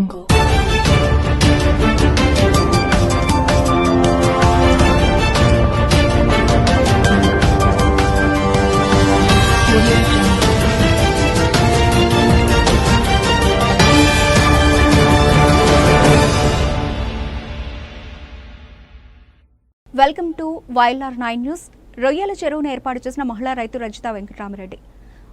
Welcome to Y L R nine news. రొయ్యల చెరువును ఏర్పాటు చేసిన మహిళా రైతు రజిత వెంకటరామరెడ్డి.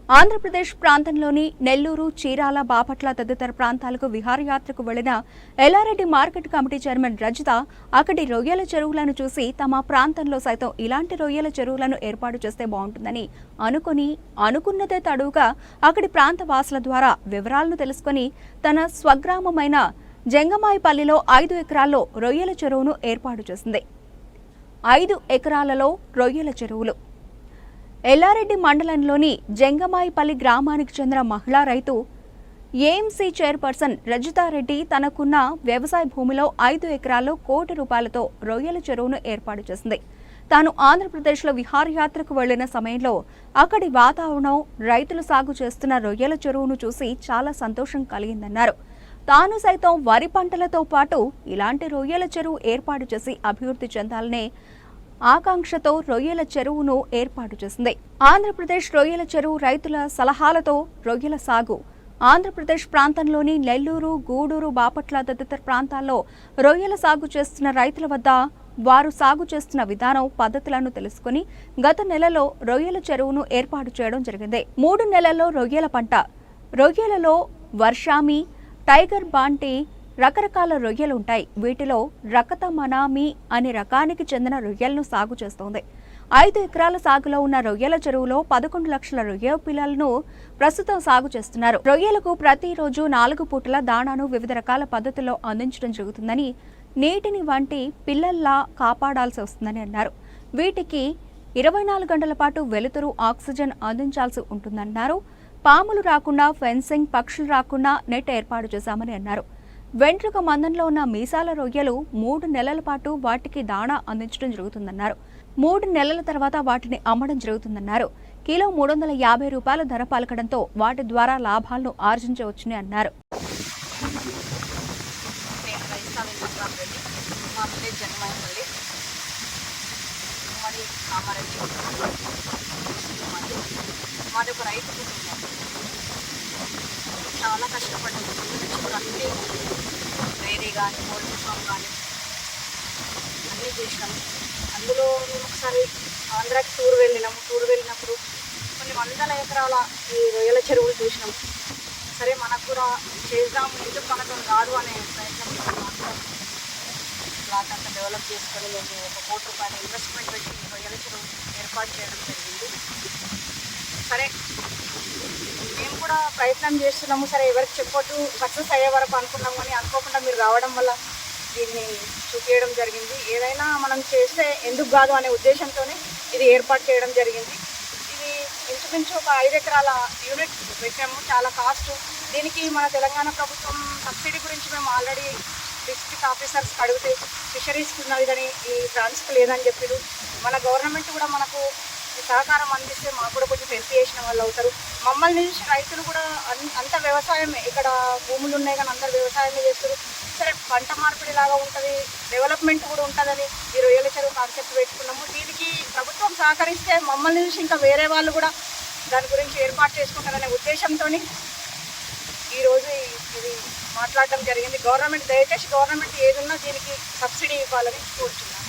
ఆంధ్రప్రదేశ్ ప్రాంతంలోని నెల్లూరు చీరాల బాపట్ల తదితర ప్రాంతాలకు విహారయాత్రకు వెళ్ళిన Yellareddy market committee chairman Rajitha అక్కడి రొయ్యల చెరువులను చూసి తమ ప్రాంతంలో సైతం ఇలాంటి రొయ్యల చెరువులను ఏర్పాటు చేస్తే బాగుంటుందని అనుకుని అనుకున్నదే తడువుగా అక్కడి ప్రాంత వాసుల ద్వారా వివరాలను తెలుసుకొని తన స్వగ్రామమైన జంగమాయిపల్లిలో ఐదు ఎకరాల్లో రొయ్యల చెరువును ఏర్పాటు చేసింది. ఐదు ఎకరాలలో రొయ్యల చెరువులు. ఎల్లారెడ్డి మండలంలోని జంగమాయిపల్లి గ్రామానికి చెందిన మహిళా రైతు ఏఎంసీ చైర్పర్సన్ రజితారెడ్డి తనకున్న వ్యవసాయ భూమిలో ఐదు ఎకరాల్లో కోటి రూపాయలతో రొయ్యల చెరువును ఏర్పాటు చేసింది. తాను ఆంధ్రప్రదేశ్లో విహారయాత్రకు వెళ్ళిన సమయంలో అక్కడి వాతావరణం రైతులు సాగు చేస్తున్న రొయ్యల చెరువును చూసి చాలా సంతోషం కలిగిందన్నారు. తాను సైతం వరి పంటలతో పాటు ఇలాంటి రొయ్యల చెరువు ఏర్పాటు చేసి అభివృద్ధి చెందాలనే ఆకాంక్షతో రొయ్యల చెరువును ఏర్పాటు చేసింది. ఆంధ్రప్రదేశ్ రొయ్యల చెరువు రైతుల సలహాలతో రొయ్యల సాగు. ఆంధ్రప్రదేశ్ ప్రాంతంలోని నెల్లూరు గూడూరు బాపట్ల తదితర ప్రాంతాల్లో రొయ్యల సాగు చేస్తున్న రైతుల వద్ద వారు సాగు చేస్తున్న విధానం పద్ధతులను తెలుసుకుని గత నెలలో రొయ్యల చెరువును ఏర్పాటు చేయడం జరిగింది. మూడు నెలల్లో రొయ్యల పంట. రొయ్యలలో వర్షామి టైగర్ బాంటి రకరకాల రొయ్యలు ఉంటాయి వీటిలో రకత మనామి అనే రకానికి చెందిన రొయ్యలను సాగు చేస్తోంది. ఐదు ఎకరాల సాగులో ఉన్న రొయ్యల చెరువులో పదకొండు లక్షల రొయ్య పిల్లలను ప్రస్తుతం సాగు చేస్తున్నారు. రొయ్యలకు ప్రతిరోజు నాలుగు పూటల దాణాను వివిధ రకాల పద్ధతుల్లో అందించడం జరుగుతుందని నీటిని వంటి పిల్లల్లా కాపాడాల్సి వస్తుందని అన్నారు. వీటికి ఇరవై నాలుగు గంటల పాటు వెలుతురు ఆక్సిజన్ అందించాల్సి ఉంటుందన్నారు. పాములు రాకుండా ఫెన్సింగ్ పక్షులు రాకుండా నెట్ ఏర్పాటు చేశామని అన్నారు. వెంట్రుక మందంలో ఉన్న మీసాల రొయ్యలు మూడు నెలల పాటు వాటికి దాణా అందించడం జరుగుతుందన్నారు. మూడు నెలల తర్వాత వాటిని అమ్మడం జరుగుతుందన్నారు. కిలో మూడు వందల యాభై రూపాయల ధర పలకడంతో వాటి ద్వారా లాభాలను ఆర్జించవచ్చని అన్నారు. మాది ఒక రైతు కుటుంబం. చాలా కష్టపడ్డాము. కానీ పోల్ట్రీ ఫామ్ కానీ అన్నీ చేసినాము అందులో మేము ఒకసారి ఆంధ్రాకి టూర్ వెళ్ళినాము. టూర్ వెళ్ళినప్పుడు కొన్ని వందల ఎకరాల ఈ రొయ్యల చెరువులు చూసినాం. సరే మనకు కూడా చేద్దాం ఎందుకు మనతో రాదు అనే ప్రయత్నం చేస్తున్నాం ప్లాట్ అంతా డెవలప్ చేసుకొని మేము ఒక కోటి రూపాయల ఇన్వెస్ట్మెంట్ పెట్టి రొయ్యల చెరువు ఏర్పాటు చేయడం జరిగింది. సరే ప్రయత్నం చేస్తున్నాము. సరే ఎవరికి చెప్పొద్దు. సక్సెస్ అయ్యే వరకు అనుకున్నాము కానీ అనుకోకుండా మీరు రావడం వల్ల దీన్ని చూపించడం జరిగింది. ఏదైనా మనం చేస్తే ఎందుకు కాదు అనే ఉద్దేశంతోనే ఇది ఏర్పాటు చేయడం జరిగింది. ఇది ఇంచుమించు ఒక ఐదు ఎకరాల యూనిట్ పెట్టాము. చాలా కాస్ట్ దీనికి మన తెలంగాణ ప్రభుత్వం సబ్సిడీ గురించి మేము ఆల్రెడీ డిస్ట్రిక్ట్ ఆఫీసర్స్ అడిగితే ఫిషరీస్కి ఉన్నది కానీ ఈ ట్రాన్స్కి లేదని చెప్పారు మన గవర్నమెంట్ కూడా మనకు సహకారం అందిస్తే మాకు కూడా కొంచెం హెల్ప్ చేసిన వాళ్ళు అవుతారు. మమ్మల్ని చూసి రైతులు కూడా అంత వ్యవసాయమే ఇక్కడ భూములు ఉన్నాయి కానీ అందరు వ్యవసాయమే చేస్తారు. సరే పంట మార్పిడి లాగా ఉంటుంది డెవలప్మెంట్ కూడా ఉంటుందని ఈ రొయ్యల చెరువు కాన్సెప్ట్ పెట్టుకున్నాము. దీనికి ప్రభుత్వం సహకరిస్తే మమ్మల్ని చూసి ఇంకా వేరే వాళ్ళు కూడా దాని గురించి ఏర్పాటు చేసుకుంటారనే ఉద్దేశంతో ఈరోజు ఇది మాట్లాడడం జరిగింది. గవర్నమెంట్ దయచేసి గవర్నమెంట్ ఏదున్నా దీనికి సబ్సిడీ ఇవ్వాలని కోరుతున్నాను